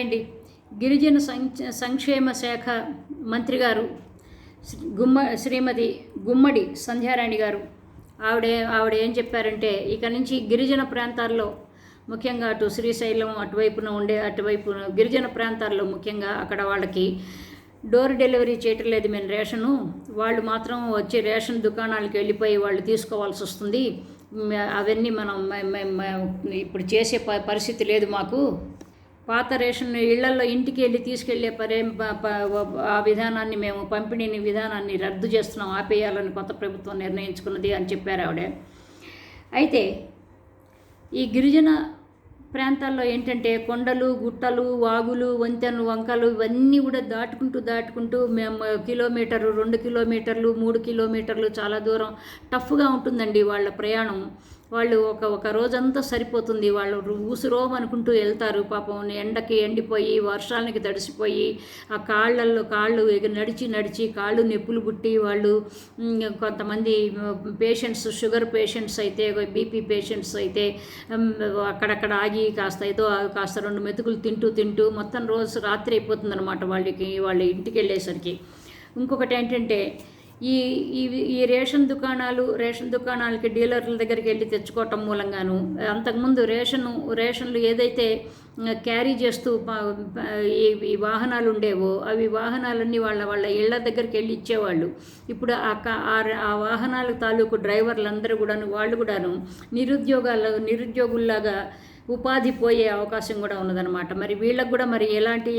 అండి గిరిజన సంక్షేమ శాఖ మంత్రి గారు గుమ్మ శ్రీమతి గుమ్మడి సంధ్యారాణి గారు. ఆవిడ ఆవిడ ఏం చెప్పారంటే ఇక నుంచి గిరిజన ప్రాంతాల్లో ముఖ్యంగా అటు శ్రీశైలం అటువైపున ఉండే అటువైపు గిరిజన ప్రాంతాల్లో ముఖ్యంగా అక్కడ వాళ్ళకి డోర్ డెలివరీ చేయటం లేదు మేము రేషను. వాళ్ళు మాత్రం వచ్చి రేషన్ దుకాణాలకు వెళ్ళిపోయి వాళ్ళు తీసుకోవాల్సి వస్తుంది. అవన్నీ మనం ఇప్పుడు చేసే పరిస్థితి లేదు మాకు. పాత రేషన్ ఇళ్ళలో ఇంటికి వెళ్ళి తీసుకెళ్ళే పరే ఆ విధానాన్ని మేము పంపిణీని విధానాన్ని రద్దు చేస్తున్నాం ఆపేయాలని కొత్త ప్రభుత్వం నిర్ణయించుకున్నది అని చెప్పారు ఆవిడ. అయితే ఈ గిరిజన ప్రాంతాల్లో ఏంటంటే కొండలు గుట్టలు వాగులు వంతెనలు వంకలు ఇవన్నీ కూడా దాటుకుంటూ దాటుకుంటూ మేము కిలోమీటరు రెండు కిలోమీటర్లు మూడు కిలోమీటర్లు చాలా దూరం టఫ్గా ఉంటుందండి వాళ్ళ ప్రయాణం. వాళ్ళు ఒక ఒక రోజంతా సరిపోతుంది. వాళ్ళు ఊసురోం అనుకుంటూ వెళ్తారు. పాపం ఎండకి ఎండిపోయి వర్షానికి తడిసిపోయి ఆ కాళ్ళల్లో కాళ్ళు నడిచి నడిచి కాళ్ళు నొప్పులు పుట్టి వాళ్ళు కొంతమంది పేషెంట్స్ షుగర్ పేషెంట్స్ అయితే బీపీ పేషెంట్స్ అయితే అక్కడక్కడ ఆగి కాస్త ఏదో కాస్త రెండు మెతుకులు తింటూ తింటూ మొత్తం రోజు రాత్రి అయిపోతుందన్నమాట వాళ్ళకి వాళ్ళ ఇంటికి వెళ్ళేసరికి. ఇంకొకటి ఏంటంటే ఈ ఈ రేషన్ దుకాణాలు రేషన్ దుకాణాలకి డీలర్ల దగ్గరికి వెళ్ళి తెచ్చుకోవటం మూలంగాను అంతకుముందు రేషను రేషన్లు ఏదైతే క్యారీ చేస్తూ ఈ వాహనాలు ఉండేవో అవి వాహనాలన్నీ వాళ్ళ వాళ్ళ ఇళ్ళ దగ్గరికి వెళ్ళి ఇచ్చేవాళ్ళు. ఇప్పుడు ఆ వాహనాల తాలూకు డ్రైవర్లందరూ కూడాను వాళ్ళు కూడాను నిరుద్యోగాల నిరుద్యోగుల్లాగా ఉపాధి పోయే అవకాశం కూడా ఉన్నదనమాట మరి వీళ్ళకు కూడా మరి ఎలాంటి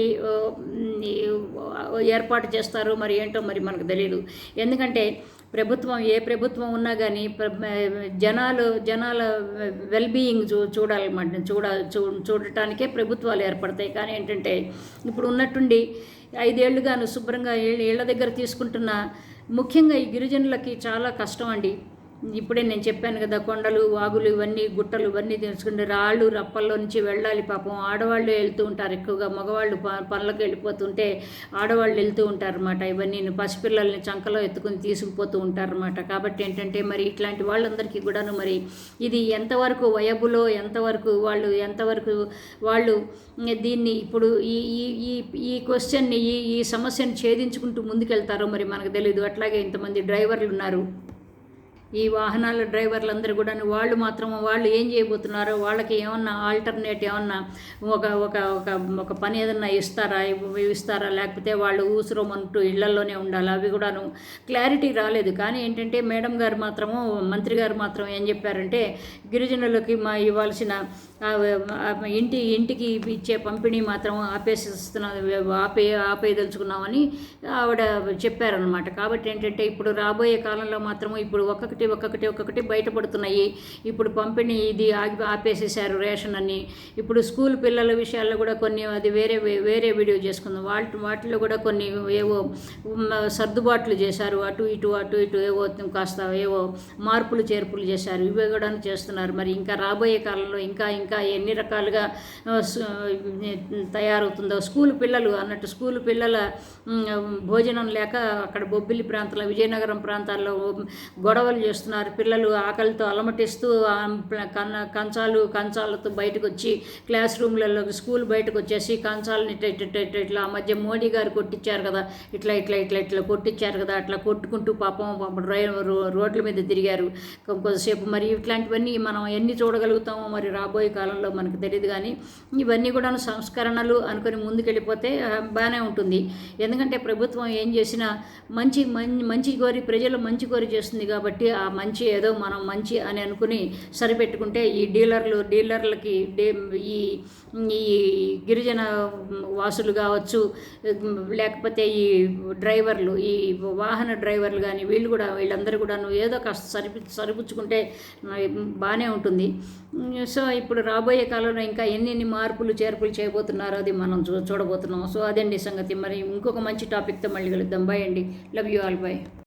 ఏర్పాటు చేస్తారో మరి ఏంటో మరి మనకు తెలియదు ఎందుకంటే ప్రభుత్వం ఏ ప్రభుత్వం ఉన్నా కానీ జనాలు జనాల వెల్బీయింగ్ చూ చూడాలన్నమాట. చూడ చూ చూడటానికే ప్రభుత్వాలు ఏర్పడతాయి. కానీ ఏంటంటే ఇప్పుడు ఉన్నట్టుండి ఐదేళ్ళుగాను శుభ్రంగా ఇళ్ళ దగ్గర తీసుకుంటున్న ముఖ్యంగా ఈ గిరిజనులకి చాలా కష్టం అండి. ఇప్పుడే నేను చెప్పాను కదా కొండలు వాగులు ఇవన్నీ గుట్టలు ఇవన్నీ తెలుసుకుంటే రాళ్ళు రప్పల్లో నుంచి వెళ్ళాలి పాపం. ఆడవాళ్ళు వెళ్తూ ఉంటారు ఎక్కువగా మగవాళ్ళు పనులకు వెళ్ళిపోతుంటే ఆడవాళ్ళు వెళ్తూ ఉంటారు అనమాట ఇవన్నీ పసిపిల్లల్ని చంకలో ఎత్తుకుని తీసుకుపోతూ ఉంటారన్నమాట. కాబట్టి ఏంటంటే మరి ఇట్లాంటి వాళ్ళందరికీ కూడాను మరి ఇది ఎంతవరకు వయబులో ఎంతవరకు వాళ్ళు ఎంతవరకు వాళ్ళు దీన్ని ఇప్పుడు ఈ ఈ ఈ క్వశ్చన్ని ఈ ఈ సమస్యను ఛేదించుకుంటూ ముందుకెళ్తారో మరి మనకు తెలియదు అట్లాగే ఇంతమంది డ్రైవర్లు ఉన్నారు. ఈ వాహనాల డ్రైవర్లందరూ కూడా వాళ్ళు మాత్రం వాళ్ళు ఏం చేయబోతున్నారో వాళ్ళకి ఏమన్నా ఆల్టర్నేట్ ఏమన్నా ఒక ఒక ఒక ఒక పని ఏదన్నా ఇస్తారా ఇస్తారా లేకపోతే వాళ్ళు ఊసురోమంటూ ఇళ్ళలోనే ఉండాలి? అవి కూడాను క్లారిటీ రాలేదు. కానీ ఏంటంటే మేడం గారు మాత్రము మంత్రి గారు మాత్రం ఏం చెప్పారంటే గిరిజనులకి మా ఇవ్వాల్సిన ఇంటి ఇంటికి ఇచ్చే పంపిణీ మాత్రం ఆపేసిస్తున్న ఆపే ఆపేయదలుచుకున్నామని ఆవిడ చెప్పారనమాట కాబట్టి ఏంటంటే ఇప్పుడు రాబోయే కాలంలో మాత్రం ఇప్పుడు ఒక్కొక్కటి ఒక్కొక్కటి ఒక్కొక్కటి బయటపడుతున్నాయి. ఇప్పుడు పంపిణీ ఇది ఆగి ఆపేసేసారు రేషన్ అని. ఇప్పుడు స్కూల్ పిల్లల విషయాల్లో కూడా కొన్ని అది వేరే వేరే వీడియో చేసుకుందాం. వాటి వాటిలో కూడా కొన్ని ఏవో సర్దుబాట్లు చేశారు. అటు ఇటు అటు ఇటు ఏవో కాస్త ఏవో మార్పులు చేర్పులు చేశారు. ఇవి కూడా చేస్తున్నారు. మరి ఇంకా రాబోయే కాలంలో ఇంకా ఇంకా ఎన్ని రకాలుగా తయారవుతుందో స్కూల్ పిల్లలు అన్నట్టు స్కూల్ పిల్లల భోజనం లేక అక్కడ బొబ్బిలి ప్రాంతంలో విజయనగరం ప్రాంతాల్లో గొడవలు చేస్తున్నారు. పిల్లలు ఆకలితో అలమటిస్తూ కంచాలు కంచాలతో బయటకు వచ్చి క్లాస్ రూమ్లలో స్కూల్ బయటకు వచ్చేసి కంచాలని ఇట్లా ఆ మధ్య మోడీ గారు కొట్టించారు కదా. ఇట్లా ఇట్లా ఇట్లా ఇట్లా కొట్టించారు కదా. అట్లా కొట్టుకుంటూ పాపం డ్రైవర్ రోడ్ల మీద తిరిగారు. కొద్దిసేపు మరి ఇట్లాంటివన్నీ మనం ఎన్ని చూడగలుగుతామో మరి రాబోయే కాలంలో మనకు తెలియదు కానీ ఇవన్నీ కూడా సంస్కరణలు అనుకుని ముందుకెళ్ళిపోతే బాగానే ఉంటుంది. ఎందుకంటే ప్రభుత్వం ఏం చేసినా మంచి మంచి కోరి ప్రజలు మంచి కోరి చేస్తుంది కాబట్టి ఆ మంచి ఏదో మనం మంచి అని అనుకుని సరిపెట్టుకుంటే ఈ డీలర్లు డీలర్లకి ఈ ఈ గిరిజన వాసులు కావచ్చు లేకపోతే ఈ డ్రైవర్లు ఈ వాహన డ్రైవర్లు కానీ వీళ్ళు కూడా వీళ్ళందరూ కూడా నువ్వు ఏదో కాస్త సరిపి సరిపుచ్చుకుంటే బాగానే ఉంటుంది. సో ఇప్పుడు రాబోయే కాలంలో ఇంకా ఎన్ని ఎన్ని మార్పులు చేర్పులు చేయబోతున్నారో అది మనం చూ చూడబోతున్నాం. సో అదండి సంగతి. మరి ఇంకొక మంచి టాపిక్తో మళ్ళీ కలుద్దాం. బాయ్ అండి. Love you all. బాయ్.